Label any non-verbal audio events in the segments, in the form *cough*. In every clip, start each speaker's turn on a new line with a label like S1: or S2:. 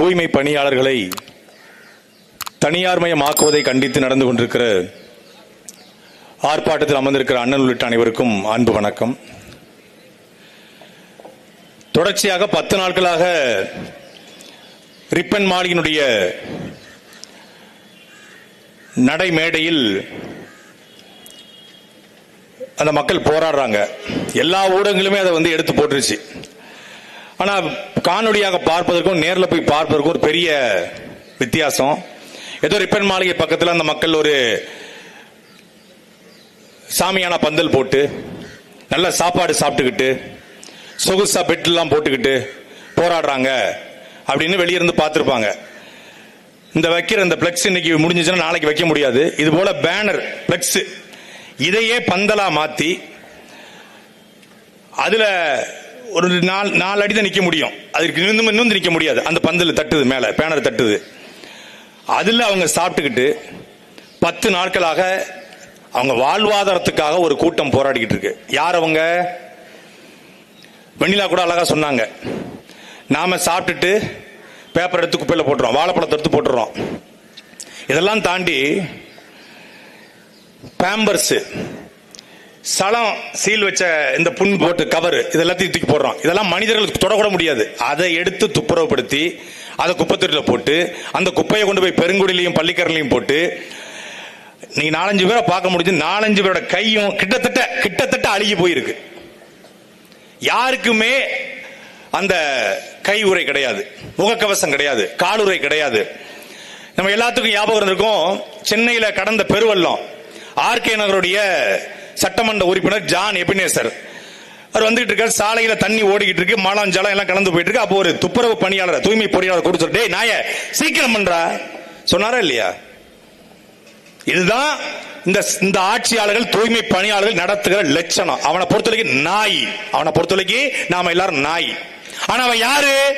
S1: தூய்மை பணியாளர்களை தனியார்மயமாக்குவதை கண்டித்து நடந்து கொண்டிருக்கிற ஆர்ப்பாட்டத்தில் அமர்ந்திருக்கிற அண்ணன் உள்ளிட்ட அனைவருக்கும் அன்பு வணக்கம். தொடர்ச்சியாக பத்து நாட்களாக ரிப்பன் மாளிகையினுடைய நடைமேடையில் அந்த மக்கள் போராடுறாங்க. எல்லா ஊடகங்களுமே அதை வந்து எடுத்து போட்டுருச்சு. ஆனால் காணொலியாக பார்ப்பதற்கும் நேரில் போய் பார்ப்பதற்கும் ஒரு பெரிய வித்தியாசம். ஏதோ ரிப்பன் மாளிகை பக்கத்தில் அந்த மக்கள் ஒரு சாமியான பந்தல் போட்டு நல்ல சாப்பாடு சாப்பிட்டுக்கிட்டு சொகுசா பெட்லாம் போட்டுக்கிட்டு போராடுறாங்க அப்படின்னு வெளியிருந்து பார்த்துருப்பாங்க. இந்த வைக்கிற இந்த பிளக்ஸ் இன்னைக்கு முடிஞ்சிச்சுன்னா நாளைக்கு வைக்க முடியாது. இது போல பேனர் பிளக்ஸ் இதையே பந்தலா மாத்தி அதுல ஒரு நாலு நாலு அடி தான் நிற்க முடியும். அதுக்கு இன்னும் இன்னும் நிற்க முடியாது. அந்த பந்தல் தட்டுது மேலே பேனர் தட்டுது. அதில் அவங்க சாப்பிட்டுக்கிட்டு பத்து நாட்களாக அவங்க வாழ்வாதாரத்துக்காக ஒரு கூட்டம் போராடிக்கிட்டு இருக்கு. யார் அவங்க? வெண்ணிலா கூட அழகாக சொன்னாங்க. நாம சாப்பிட்டுட்டு பேப்பர் எடுத்து குப்பையில் போட்டுறோம் வாழைப்பழத்தை எடுத்து போட்டுறோம். இதெல்லாம் தாண்டி பேம்பர்ஸு சலம் சீல் வச்ச இந்த புண் போட்டு கவர் இதெல்லாத்தையும் தூக்கி போடுறோம். இதெல்லாம் மனிதர்களுக்கு தொடக்கூட முடியாது. அதை எடுத்து துப்புரவுப்படுத்தி அதை குப்பத்தொட்டில போட்டு அந்த குப்பையை கொண்டு போய் பெருங்குடிலையும் பள்ளிக்கரலையும் போட்டு நீங்க நாலஞ்சு பேரை பார்க்க முடிஞ்சு நாலஞ்சு பேரோட கையும் கிட்டத்தட்ட கிட்டத்தட்ட அழுகி போயிருக்கு. யாருக்குமே அந்த கை உரை கிடையாது. முகக்கவசம் கிடையாது. காலுரை கிடையாது. நம்ம எல்லாத்துக்கும் ஞாபகம் இருக்கும் சென்னையில கடந்த பெருவெள்ளம் ஆர்கே நகருடைய சட்டமன்ற உறுப்பினர் ஜான் எபினேசர். அவர் வந்துகிட்டு இருக்காரு சாலையில தண்ணி ஓடிக்கிட்டு இருக்கு மலம் ஜலம் எல்லாம் கலந்து போயிட்டு இருக்கு. அப்போ ஒரு துப்புரவு பணியாளர் தூய்மை பொறியாளர் கொடுத்து சொல்லிட்டு "டேய், நாய சீக்கிரம் பண்றா. சொன்னாரா இல்லையா? இதுதான் இந்த இந்த ஆட்சியாளர்கள் தூய்மை பணியாளர்கள் நடத்துகிற லட்சணம். அவனை பொறுத்தவரைக்கும் நாய். அவனை பொறுத்தவரைக்கும் நாம எல்லாரும் நாய். ஆனா அவன் யாரு?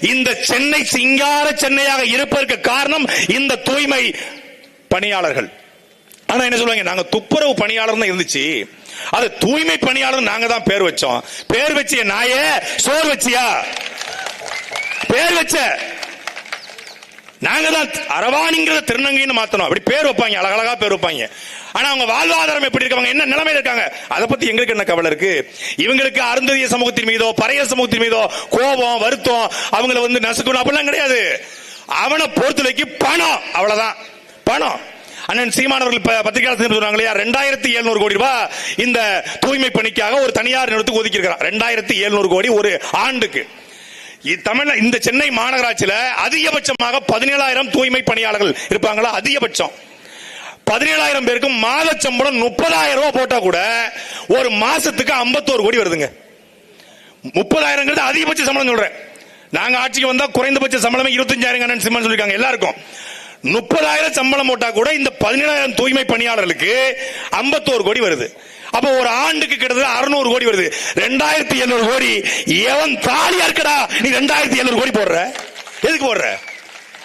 S1: இந்த சென்னை சிங்கார சென்னையாக இருப்பதற்கு காரணம் இந்த தூய்மை பணியாளர்கள். ஆனா என்ன சொல்லுவாங்க நாங்க துப்புரவு பணியாளர் தான் இருந்துச்சு. அது தூய்மை பணியாளர் நாங்க தான் பேர் வச்சோம். பேர் வச்சிய நாயே சோர் வச்சியா? பேர் வச்ச. நாங்க தான் அரவாணிங்கிற திருநங்கைன்னு மாத்தணும். அப்படி பேர் வைப்பாங்க அழகழகா பேர் வைப்பாங்க. ஆனா அவங்க வாழ்வாதாரம் எப்படி இருக்காங்க என்ன நிலைமையில இருக்காங்க அதை பத்தி எங்களுக்கு என்ன கவலை இருக்கு? இவங்களுக்கு அருந்ததிய சமூகத்தின் மீதோ பறைய சமூகத்தின் மீதோ கோபம் வருத்தம் அவங்கள வந்து நசுக்கணும் அப்படிலாம் கிடையாது. அவனை பொறுத்தலைக்கு பணம் அவ்வளவுதான். பணம். அண்ணன் சீமானவர்கள் பத்திரிகையாளர் சொன்னாங்க இல்லையா? ரெண்டாயிரத்தி எழுநூறு கோடி ரூபாய் இந்த தூய்மை பணிக்காக ஒரு தனியார் நிறுவனத்துக்கு ஒதுக்கி இருக்கிறார் ரெண்டாயிரத்தி எழுநூறு கோடி ஒரு ஆண்டுக்கு. தமிழ் இந்த சென்னை மாநகராட்சியில அதிகபட்சமாக பதினேழாயிரம் தூய்மை பணியாளர்கள் இருப்பாங்களா? அதிகபட்சம். பதினேழாயிரம் பேருக்கு மாத சம்பளம் முப்பதாயிரம் ரூபாய் போட்டா கூட ஒரு மாசத்துக்கு 51 கோடி வருதுங்க. முப்பதாயிரங்கிறது அதிகபட்ச சம்பளம் சொல்றேன். நாங்க ஆட்சிக்கு வந்தா குறைந்தபட்ச சம்பளமே இருபத்தஞ்சாயிரம் அண்ணன் சிம்மன் சொல்லிருக்காங்க எல்லாருக்கும். முப்பதாயிரம் சம்பளம் போட்டா கூட இந்த பதினேழாயிரம் தூய்மை பணியாளர்களுக்கு 51 கோடி வருது. அப்ப ஒரு ஆண்டுக்கு கிட்டத்தட்ட அறுநூறு கோடி வருது. ரெண்டாயிரத்தி எழுநூறு கோடி. எவன் தாலியா இருக்கடா? நீ ரெண்டாயிரத்தி எழுநூறு கோடி போடுற. எதுக்கு போடுற?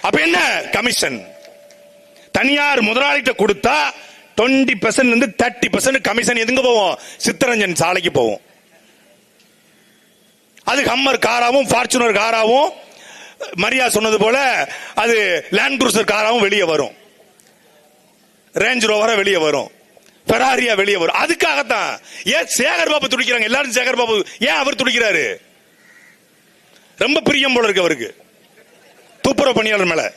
S1: அப்ப என்ன? கமிஷன் தனியார் முதலாளிகிட்ட கொடுத்தா டுவெண்ட்டி பெர்சன்ட் இருந்து தேர்ட்டி பெர்சன்ட் கமிஷன் எதுங்க போவோம்? சித்தரஞ்சன் சாலைக்கு போவோம். அது ஹம்மர் காராவும் ஃபார்ச்சுனர் காராவும் மரியா சொன்னது போல அது லேண்ட் குரூசர் காராவும் வெளியே வரும். ரேஞ்ச் ரோவரா வெளியே வரும். பெராரியா வெளியே வரும். அதுக்காகத்தான். ஏன் சேகர் பாபு துடிக்கிறாங்க? எல்லாரும் சேகர் பாபு. ஏன் அவர் துடிக்கிறாரு? ரொம்ப பிரியம் போல இருக்கு அவருக்கு. துப்புரவு பணியாளர் மேல.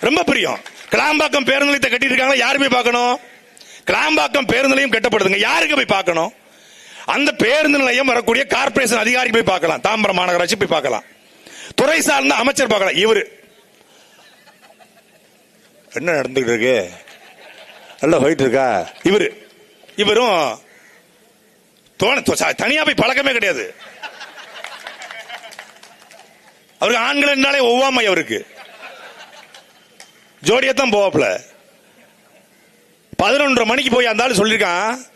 S1: ரொம்ப பிரியம். கிளாம்பாக்கம் பேருந்து நிலையத்தை கட்டிட்டு இருக்காங்க யாரு போய் பார்க்கணும்? கிளாம்பாக்கம் பேருந்து நிலையம் கட்டப்படுதுங்க. யாருக்கு போய் பார்க்கணும்? அந்த பேருந்து நிலையம் வரக்கூடிய கார்ப்பரேஷன் அதிகாரி போய் பார்க்கலாம். தாம்பரம் மாநகராட்சி போய் பார்க்கலாம். துறை சார்ந்த அமைச்சர் பார்க்கலாம் இவரு. என்ன நடந்துகிட்டு இருக்கு? நல்லா போயிட்டு இருக்கா இவரு. இவரும் தோண தனியா போய் பழக்கமே கிடையாது. அவருக்கு ஆண்கள் என்றாலே ஒவ்வாமை அவருக்கு. ஜோடியத்தான் போவாப்ல பதினொன்றரை மணிக்கு போய் அந்த ஆளு சொல்லியிருக்கான்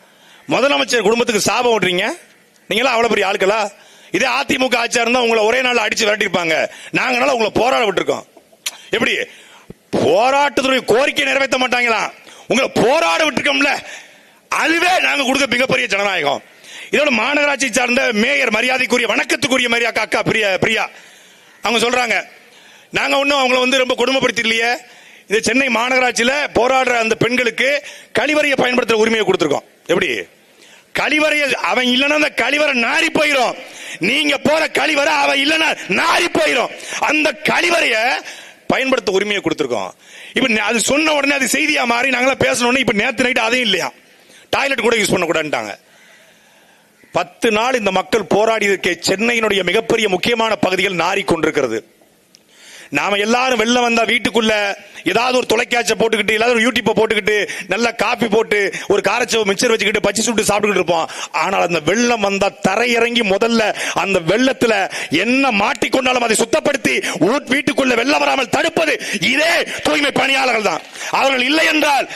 S1: முதலமைச்சர் குடும்பத்துக்கு சாபம் ஓட்டுறீங்க. நீங்களா அவ்வளவு பெரிய ஆட்களா? இதே அதிமுக ஆட்சியா இருந்தா உங்களை ஒரே நாள் அடிச்சு விரட்டிருப்பாங்க நாங்கனால உங்களை போராட விட்டுருக்கோம். எப்படி? போராட்டத்துடைய கோரிக்கை நிறைவேற்ற மாட்டாங்களா? உங்களை போராட விட்டுருக்கோம்ல. அதுவே நாங்க கொடுக்க மிகப்பெரிய ஜனநாயகம். இதோட மாநகராட்சி சார்ந்த மேயர் மரியாதைக்குரிய வணக்கத்துக்குரிய மரியா அக்கா பிரியா பிரியா. அவங்க சொல்றாங்க நாங்க ஒன்றும் அவங்கள வந்து ரொம்ப கொடுமைப்படுத்தலையே இது சென்னை மாநகராட்சியில போராடுற அந்த பெண்களுக்கு கழிவறையை பயன்படுத்துற உரிமையை கொடுத்துருக்கோம். எப்படி? கழிவறைய அவன் இல்லைன்னா அந்த கழிவறை நாரி போயிடும் நீங்க போற கழிவறை அவன் இல்லைன்னா நாரி போயிடும் அந்த கழிவறைய பயன்படுத்த உரிமையை கொடுத்துருக்கோம். இப்ப அது சொன்ன உடனே அது செய்தியா மாறி நாங்களாம் பேசணும்னு இப்ப நேத்து நைட்டு அதையும் இல்லையா? டாய்லெட் கூட யூஸ் பண்ணக்கூடாதுட்டாங்க பத்து நாள் இந்த மக்கள் போராடியதற்கு சென்னையினுடைய மிகப்பெரிய முக்கியமான பகுதிகள் நாரி கொண்டிருக்கிறது. நாம எல்லாரும் வெளில வந்தா வீட்டுக்குள்ள ஏதாவது ஒரு தொலைக்காட்சியை போட்டுக்கிட்டு ஏதாவது ஒரு யூடியூப்பை போட்டுக்கிட்டு நல்ல காஃபி போட்டு ஒரு காரச்சவை மிச்சர் வச்சுக்கிட்டு பச்சி சுட்டு சாப்பிட்டுக்கிட்டு இருப்போம். ஆனால் அந்த வெள்ளம் வந்தா தரையிறங்கி முதல்ல அந்த வெள்ளத்துல என்ன மாட்டிக்கொண்டாலும் அதை சுத்தப்படுத்தி வீட்டுக்குள்ள வெள்ளம் வராமல் தடுப்பது இதே தூய்மை பணியாளர்கள் தான். அவர்கள் இல்லை என்றால்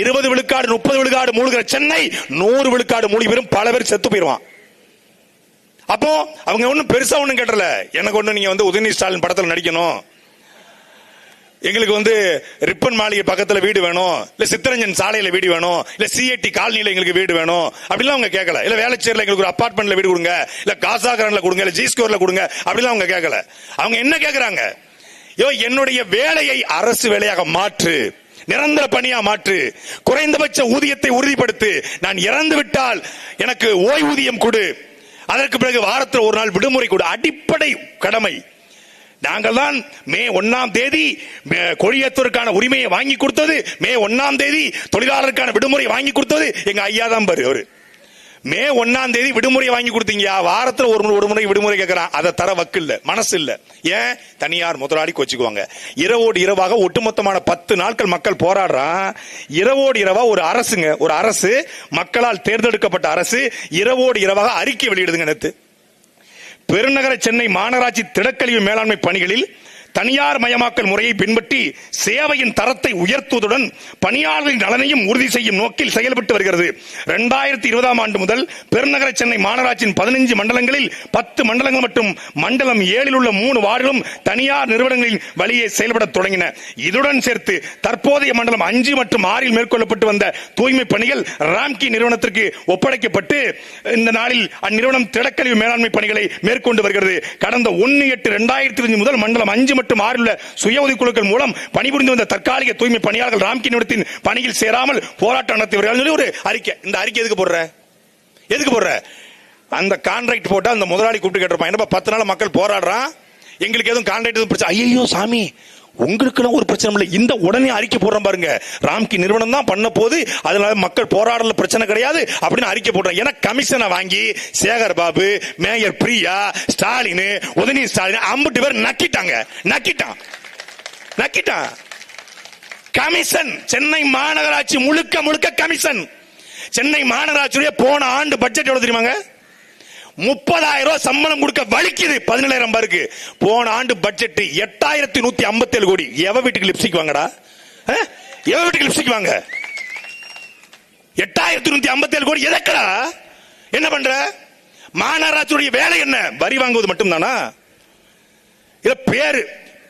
S1: இருபது விழுக்காடு முப்பது விழுக்காடு மூழ்கிற சென்னை நூறு விழுக்காடு மூழ்கி வரும் பல பேர் செத்து போயிருவான் அப்போ அவங்க ஒன்றும் பெருசா ஒன்றும் கேட்டல. எனக்கு ஒன்றும் நீங்க வந்து உதயநிதி ஸ்டாலின் படத்தில் நடிக்கணும். எங்களுக்கு வந்து ரிப்பன் மாளிகை பக்கத்துல வீடு வேணும். இல்ல சித்தரஞ்சன் சாலையில வீடு வேணும். இல்ல சிஐடி காலனியில் எங்களுக்கு வீடு வேணும். அப்படிலாம் அவங்க கேட்கல இல்ல வேலைச்சேரில எங்களுக்கு ஒரு அபார்ட்மெண்ட்ல வீடு கொடுங்க. இல்ல காசாகரனில் கொடுங்க. இல்ல ஜி ஸ்கோர்ல கொடுங்க. அப்படிலாம் அவங்க கேட்கல அவங்க என்ன கேக்குறாங்க? யோ என்னுடைய வேலையை அரசு வேலையாக மாற்று. நிரந்தர பணியா மாற்று. குறைந்தபட்ச ஊதியத்தை உறுதிப்படுத்து. நான் இறந்து விட்டால் எனக்கு ஓய்வூதியம் கொடு. அதற்கு பிறகு வாரத்தில் ஒரு நாள் விடுமுறை கொடு. அடிப்படை கடமை. நாங்கள் தான் மே ஒன்னாம் தேதி மே- கொடியேற்றுவதற்கான உரிமையை வாங்கி கொடுத்தது. மே ஒன்னாம் தேதி தொழிலாளருக்கான விடுமுறை வாங்கி கொடுத்தது. எங்க ஐயா தான் பாரு அவரு. மே ஒன்னாம் தேதி விடுமுறை வாங்கி கொடுத்தீங்க. வாரத்துல ஒரு முறை ஒரு முறை விடுமுறை கேட்கிறான் அதை தர வக்கு இல்ல. மனசு இல்ல. ஏன்? தனியார் முதலாளி கோச்சுக்குவாங்க இரவோடு இரவாக ஒட்டுமொத்தமான பத்து நாட்கள் மக்கள் போராடுறான். இரவோடு இரவா ஒரு அரசுங்க. ஒரு அரசு மக்களால் தேர்ந்தெடுக்கப்பட்ட அரசு இரவோடு இரவாக அறிக்கை வெளியிடுதுங்க நேற்று பெருநகர சென்னை மாநகராட்சி திடக்கழிவு மேலாண்மை பணிகளில் தனியார் மயமாக்கல் முறையை பின்பற்றி சேவையின் தரத்தை உயர்த்துவதுடன் பணியாளர்களின் நலனையும் உறுதி செய்யும் நோக்கில் செயல்பட்டு வருகிறது. இரண்டாயிரத்தி இருபதாம் ஆண்டு முதல் பெருநகர சென்னை மாநகராட்சியின் பதினைஞ்சு மண்டலங்களில் பத்து மண்டலங்கள் மற்றும் மண்டலம் ஏழில் உள்ள மூணு வார்டிலும் தனியார் நிறுவனங்களின் வழியே செயல்பட தொடங்கின. இதுடன் சேர்த்து தற்போதைய மண்டலம் அஞ்சு மற்றும் ஆறில் மேற்கொள்ளப்பட்டு வந்த தூய்மை பணிகள் ராம்கி நிறுவனத்திற்கு ஒப்படைக்கப்பட்டு இந்த நாளில் அந்நிறுவனம் திடக்கழிவு மேலாண்மை பணிகளை மேற்கொண்டு வருகிறது. கடந்த ஒன்னு எட்டு இரண்டாயிரத்தி முதல் மண்டலம் அஞ்சு மற்றும் ஆறில் உள்ள சுய உதவிக்குழுக்கள் மூலம் பணிபுரிந்து வந்த தற்காலிக தூய்மை பணியாளர்கள் ராம்கி நிறுவனத்தின் பணியில் சேராமல் போராட்டம் நடத்தி வருகிறார்கள் ஒரு அறிக்கை. இந்த அறிக்கை எதுக்கு போடுற? எதுக்கு போடுற? அந்த கான்ட்ராக்ட் போட்டா அந்த முதலாளி கூப்பிட்டு கேட்டிருப்பான் என்னப்பா பத்து நாள் மக்கள் போராடுறான்? எங்களுக்கு எதுவும் கான்ட்ராக்ட் எதுவும் பிரச்சனை ஐயோ சாமி உங்களுக்குலாம் ஒரு பிரச்சனை இல்லை. இந்த உடனே அறிக்கை போடுறோம் பாருங்க. ராம்கி நிறுவனம் தான் பண்ண போது அதனால மக்கள் போராடல பிரச்சனை கிடையாது அப்படின்னு அறிக்கை போடுறோம் ஏன்னா கமிஷனை வாங்கி சேகர் பாபு மேயர் பிரியா ஸ்டாலின் உதயநிதி ஸ்டாலின் அம்பட்டு பேர் நக்கிட்டாங்க. நக்கிட்டான். நக்கிட்டான். கமிஷன் சென்னை மாநகராட்சி முழுக்க முழுக்க கமிஷன். சென்னை மாநகராட்சியுடைய போன ஆண்டு பட்ஜெட் எவ்வளவு தெரியுமாங்க? முப்பதாயிரம் ரூபாய் சம்பளம் கொடுக்க வலிக்குது. பதினேழாயிரம் பேருக்கு. போன ஆண்டு பட்ஜெட் எட்டாயிரத்தி நூத்தி ஐம்பத்தி ஏழு கோடி. எவ வீட்டுக்கு லிப்ஸ்டிக் வாங்கடா? எவ வீட்டுக்கு லிப்ஸ்டிக் வாங்க? எட்டாயிரத்தி நூத்தி ஐம்பத்தி ஏழு கோடி. எதக்கடா? என்ன பண்ற? மாநகராட்சியுடைய வேலை என்ன? வரி வாங்குவது மட்டும்தானா? இத பேரு.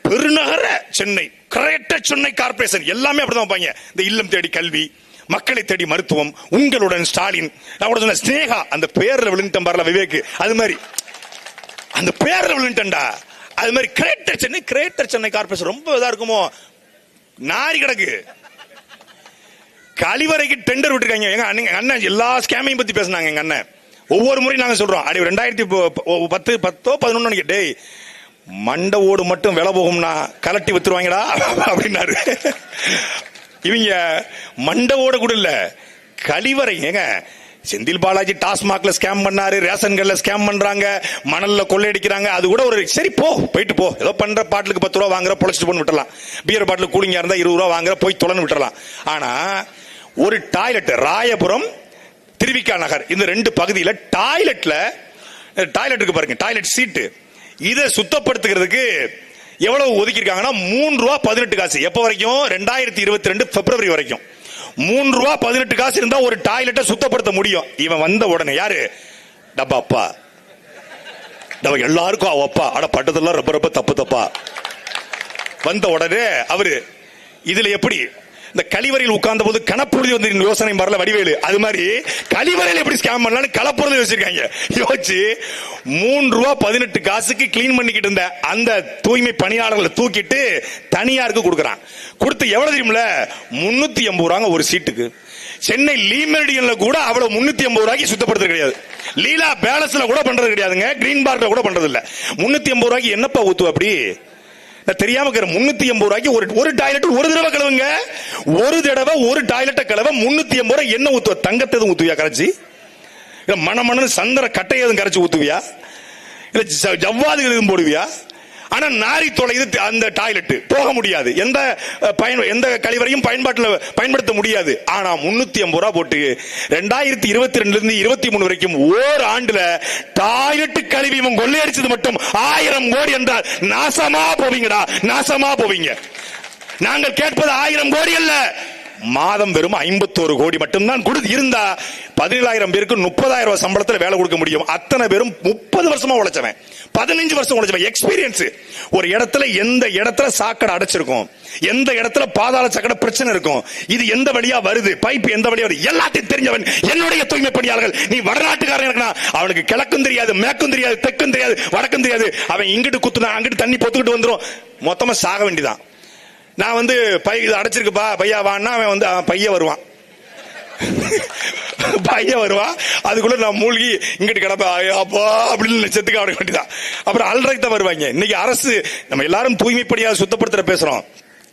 S1: பெருநகர சென்னை. கிரேட்டர் சென்னை கார்பரேஷன் எல்லாமே அப்படிதான் வைப்பாங்க. இந்த இல்லம் தேடி கல்வி. மக்களை தேடி மருத்துவம் உங்களுடன் ஸ்டாலின் நான் சொன்ன ஸ்னேகா அந்த பேர்ல விழுந்துட்டேன் பாருல விவேக் அது மாதிரி. அந்த பேர்ல விழுந்துட்டேன்டா. அது மாதிரி greater Chennai greater Chennai corporation ரொம்ப இதா இருக்குமோ? நாரி கிடக்கு. கழிவறைக்கு டெண்டர் விட்டுருக்காங்க. எங்க அண்ணன் அண்ணன் எல்லா ஸ்கேமையும் பத்தி பேசினாங்க எங்க அண்ணன். ஒவ்வொரு முறையும் நாங்க சொல்றோம். அடி ரெண்டாயிரத்தி பத்து பத்தோ பதினொன்னு டேய் மண்டை ஓடு மட்டும் விலை போகும்னா கலட்டி வித்துருவாங்கடா *laughs* அப்படின்னாரு. இவங்க மண்டவோட கூட இல்ல கழிவறை. ஏங்க செந்தில் பாலாஜி டாஸ்மாக்ல ஸ்கேம் பண்ணாரு ரேஷன்கள்ல ஸ்கேம் பண்றாங்க மணல்ல கொள்ளையடிக்கிறாங்க அது கூட ஒரு சரி போ போயிட்டு போ. ஏதோ பண்ற பாட்டிலுக்கு பத்து ரூபா வாங்குற பொழைச்சிட்டு போன்னு விட்டுறலாம். பியர் பாட்டில் கூலிங்கா இருந்தா இருபது ரூபா வாங்குற போய் தொலைன்னு விட்டுறலாம். ஆனா ஒரு டாய்லெட் ராயபுரம் திருவிக்கா நகர் இந்த ரெண்டு பகுதியில் டாய்லெட்ல டாய்லெட் இருக்கு பாருங்க டாய்லெட் சீட்டு இதை சுத்தப்படுத்துகிறதுக்கு எவ்வளவு ஒதுக்கியிருக்காங்கன்னா மூணு ரூபா பதினெட்டு காசு. எப்ப வரைக்கும்? ரெண்டாயிரத்தி இருபத்தி ரெண்டு பிப்ரவரி வரைக்கும். மூணு ரூபா பதினெட்டு காசு இருந்தா ஒரு டாய்லெட்டை சுத்தப்படுத்த முடியும். இவன் வந்த உடனே யாரு? டப்பா அப்பா. நம்ம எல்லாருக்கும் அவ அப்பா. அட பட்டதெல்லாம் ரொம்ப ரொம்ப தப்பு தப்பா. வந்த உடனே அவரு இதுல எப்படி? இந்த கழிவறையில் உட்கார்ந்த போது கணப்புறுதி வந்து யோசனை வரல வடிவேலு. அது மாதிரி கழிவறையில் எப்படி ஸ்கேம் பண்ணலாம்னு கலப்புறதை யோசிச்சிருக்காங்க யோசிச்சு மூன்று ரூபா பதினெட்டு காசுக்கு கிளீன் பண்ணிக்கிட்டு இருந்த அந்த தூய்மை பணியாளர்களை தூக்கிட்டு தனியாருக்கு கொடுக்குறான். கொடுத்து எவ்வளவு தெரியுமில முன்னூத்தி எண்பது ரூபாங்க ஒரு சீட்டுக்கு. சென்னை லீமெரிடியன்ல கூட அவ்வளவு முன்னூத்தி ஐம்பது ரூபாய்க்கு சுத்தப்படுத்துறது கிடையாது. லீலா பேலஸ்ல கூட பண்றது கிடையாதுங்க கிரீன் பார்க்ல கூட பண்றது இல்ல முன்னூத்தி ஐம்பது ரூபாய்க்கு என்னப்பா ஊத்து அப்படி? தெரியாம இருக்கிற முன்னூத்தி எண்பது ரூபாய்க்கு ஒரு ஒரு டாய்லெட் ஒரு தடவை கழுவுங்க. ஒரு தடவை ஒரு டாய்லெட்டை கழுவ முன்னூத்தி எண்பது ரூபாய் என்ன ஊத்துவ. தங்கத்தை எதுவும் ஊத்துவியா கரைச்சி? இல்ல மண சந்திர கட்டையை எதுவும் கரைச்சி ஊத்துவியா? இல்ல ஜவ்வாதுகள் எதுவும் போடுவியா? ஆனா நாரி தொலைது அந்த டாய்லெட் போக முடியாது. எந்த பயன் எந்த கழிவறையும் பயன்பாட்டில் பயன்படுத்த முடியாது. ஆனா முன்னூத்தி ஐம்பது ரூபா போட்டு ரெண்டாயிரத்தி இருபத்தி ரெண்டுல இருந்து இருபத்தி மூணு வரைக்கும் ஓர் ஆண்டுல டாய்லெட் கழிவு இவன் கொள்ளையடிச்சது மட்டும் ஆயிரம் கோடி என்றால் நாசமா போவீங்கடா. நாசமா போவீங்க. நாங்கள் கேட்பது ஆயிரம் கோடி அல்ல. மாதம் வெறும் ஐம்பத்தோரு கோடி மட்டும்தான் கொடுத்து இருந்தா பதினேழாயிரம் பேருக்கு முப்பதாயிரம் ரூபாய் சம்பளத்துல வேலை கொடுக்க முடியும். அத்தனை பேரும் முப்பது வருஷமா உழைச்சவன். பதினஞ்சு வருஷம் உழைச்சவன். எக்ஸ்பீரியன்ஸ் ஒரு இடத்துல எந்த இடத்துல சாக்கடை அடைச்சிருக்கும்? எந்த இடத்துல பாதாள சாக்கடை பிரச்சனை இருக்கும்? இது எந்த வழியா வருது? பைப் எந்த வழியா வருது? எல்லாத்தையும் தெரிஞ்சவன். என்னுடைய தூய்மை பணியாளர்கள் நீ வடநாட்டுக்காரன் இருக்கா அவனுக்கு கிழக்கும் தெரியாது மேற்கும் தெரியாது தெற்கும் தெரியாது வடக்கும் தெரியாது. அவன் இங்கிட்டு குத்துனா அங்கிட்டு தண்ணி பொத்துக்கிட்டு வந்துரும். மொத்தமா சாக வேண்டியதான் நான் வந்து பை இது அடைச்சிருக்குப்பா பையா வான்னா அவன் வந்து அவன் பைய வருவான். பையன் வருவான். அதுக்குள்ள நான் மூழ்கி இங்கிட்டு கிடப்பேன். அப்பா அப்படின்னு செத்துக்க அவனுக்கு வேண்டியதான் அப்புறம் அல்றதுக்கு வருவாங்க. இன்னைக்கு அரசு நம்ம எல்லாரும் தூய்மைப்படியாக சுத்தப்படுத்துற பேசுறோம்.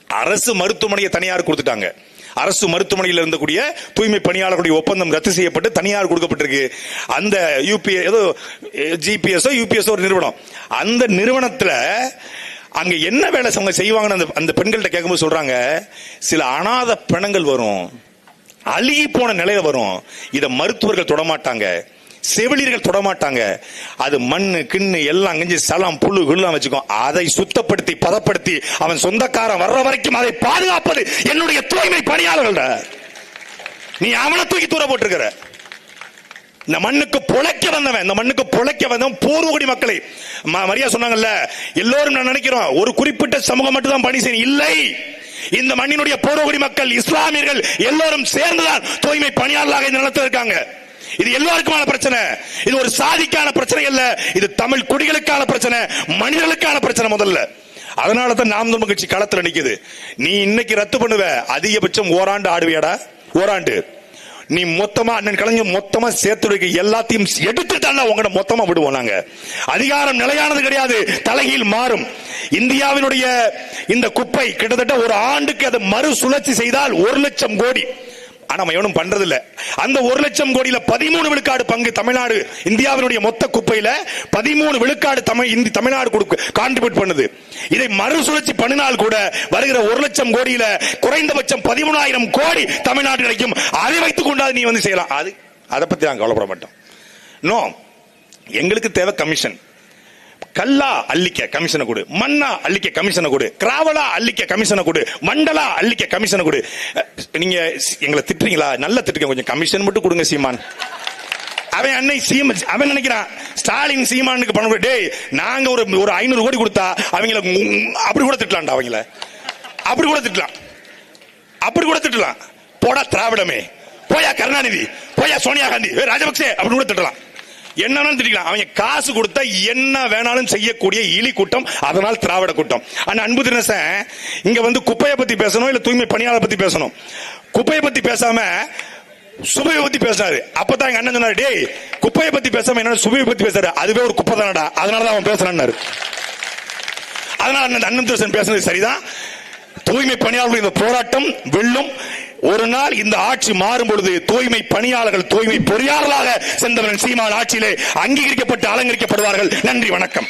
S1: அரசு மருத்துவமனையை தனியார் கொடுத்துட்டாங்க. அரசு மருத்துவமனையில் இருந்தக்கூடிய தூய்மை பணியாளர்களுடைய ஒப்பந்தம் ரத்து செய்யப்பட்டு தனியார் கொடுக்கப்பட்டிருக்கு. அந்த யூபிஎ ஏதோ ஜிபிஎஸ்ஓ யூபிஎஸ்ஓ ஒரு நிறுவனம். அந்த நிறுவனத்தில் அங்க என்ன வேலை அவங்க செய்வாங்கன்னு அந்த அந்த பெண்கள்கிட்ட கேட்கும்போது சொல்றாங்க சில அனாதை பிணங்கள் வரும். அழுகி போன நிலையில வரும். இத மருத்துவர்கள் தொடமாட்டாங்க. செவிலியர்கள் தொடமாட்டாங்க. அது மண்ணு கிண்ணு எல்லாம் கஞ்சி சலம் புல்லு குல்லாம் வச்சுக்கோ. அதை சுத்தப்படுத்தி பதப்படுத்தி அவன் சொந்தக்காரன் வர்ற வரைக்கும் அதை பாதுகாப்பது என்னுடைய தூய்மை பணியாளர்கள்ட. நீ அவனை தூக்கி தூர போட்டிருக்கிற. இந்த மண்ணுக்கு புழைக்க வந்தவன் இந்த மண்ணுக்கு புழைக்க வந்தவன் பூர்வகுடி மக்களை. மரியா சொன்னாங்கல்ல எல்லோரும் நான் நினைக்கிறோம் ஒரு குறிப்பிட்ட சமூகம் மட்டும் தான் பணி செய்யணும் இல்லை. இந்த மண்ணினுடைய பூர்வகுடி மக்கள் இஸ்லாமியர்கள் எல்லோரும் சேர்ந்துதான் தூய்மை பணியாளர்களாக இந்த நிலத்தில் இருக்காங்க. இது எல்லோருக்குமான பிரச்சனை. இது ஒரு சாதிக்கான பிரச்சனை அல்ல. இது தமிழ் குடிகளுக்கான பிரச்சனை மனிதர்களுக்கான பிரச்சனை முதல்ல. அதனால தான் நாம் தமிழ் கட்சி களத்துல நிக்குது. நீ இன்னைக்கு ரத்து பண்ணுவ அதிகபட்சம் ஓராண்டு ஆடுவியாடா? ஓராண்டு. நீ மொத்தமா அண்ணன் கலைஞர் மொத்தமா சேர்த்து வைக்க எல்லாத்தையும் எடுத்துட்டால உங்களை மொத்தமா விடுவோம் நாங்க. அதிகாரம் நிலையானது கிடையாது தலைகீழ் மாறும். இந்தியாவினுடைய இந்த குப்பை கிட்டத்தட்ட ஒரு ஆண்டுக்கு அதை மறுசுழற்சி செய்தால் ஒரு லட்சம் கோடி. ஆனா நம்ம எவனும் பண்றது இல்ல அந்த ஒரு லட்சம் கோடியில பதிமூணு விழுக்காடு பங்கு தமிழ்நாடு இந்தியாவினுடைய மொத்த குப்பையில பதிமூணு விழுக்காடு தமிழ் இந்தி தமிழ்நாடு கொடுக்க கான்ட்ரிபியூட் பண்ணுது. இதை மறுசுழற்சி பண்ணினால் கூட வருகிற ஒரு லட்சம் கோடியில குறைந்தபட்சம் பதிமூணாயிரம் கோடி தமிழ்நாடு கிடைக்கும். அதை வைத்துக் கொண்டாது நீ வந்து செய்யலாம். அது அதை பத்தி நாங்கள் கவலைப்பட மாட்டோம். நோ எங்களுக்கு தேவை கமிஷன் கல்லா அள்ளிக்க கமிஷனை கொடு மண்ணா அள்ளிக்க கமிஷனை கொடு கிராவலா அள்ளிக்க கமிஷனை கொடு மண்டலா அள்ளிக்க கமிஷனை கொடு. நீங்க எங்களை திட்டுறீங்களா? நல்லா திட்டுங்க கொஞ்சம் கமிஷன் மட்டும் கொடுங்க சீமான். அவன் அன்னை சீம அவன் நினைக்கிறான் ஸ்டாலின் சீமானுக்கு பணம் கொடு. டேய் நாங்க ஒரு ஒரு ஐநூறு கோடி கொடுத்தா அவங்கள அப்படி கூட திட்டலாம்டா அவங்கள. அப்படி கூட திட்டலாம். அப்படி கூட திட்டலாம். போடா திராவிடமே. போயா கருணாநிதி போயா சோனியா காந்தி ராஜபக்சே அப்படி கூட திட்டலாம். என்ன வேணாலும் திட்டிக்கலாம். அவங்க காசு கொடுத்தா என்ன வேணாலும் செய்யக்கூடிய இலி கூட்டம் அதனால் திராவிட கூட்டம். ஆனா அன்பு தினசன் இங்க வந்து குப்பையை பத்தி பேசணும் இல்ல தூய்மை பணியாளர் பத்தி பேசணும்? குப்பையை பத்தி பேசாம சுபையை பத்தி பேசினாரு அப்பதான் எங்க அண்ணன் சொன்னாரு டேய் குப்பையை பத்தி பேசாம என்ன சுபையை பத்தி பேசுறாரு அதுவே ஒரு குப்பை தானடா. அதனாலதான் அவன் பேசுறான்னாரு. அதனால அண்ணன் அண்ணன் தூசன் பேசுனது சரிதான். தூய்மை பணியாளர்கள் இந்த போராட்டம் வெல்லும் ஒரு நாள் இந்த ஆட்சி மாறும் பொழுது தூய்மை பணியாளர்கள் தூய்மை பொறியாளர்களாக சென்றவன் சீமான் ஆட்சியிலே அங்கீகரிக்கப்பட்டு அலங்கரிக்கப்படுவார்கள். நன்றி வணக்கம்.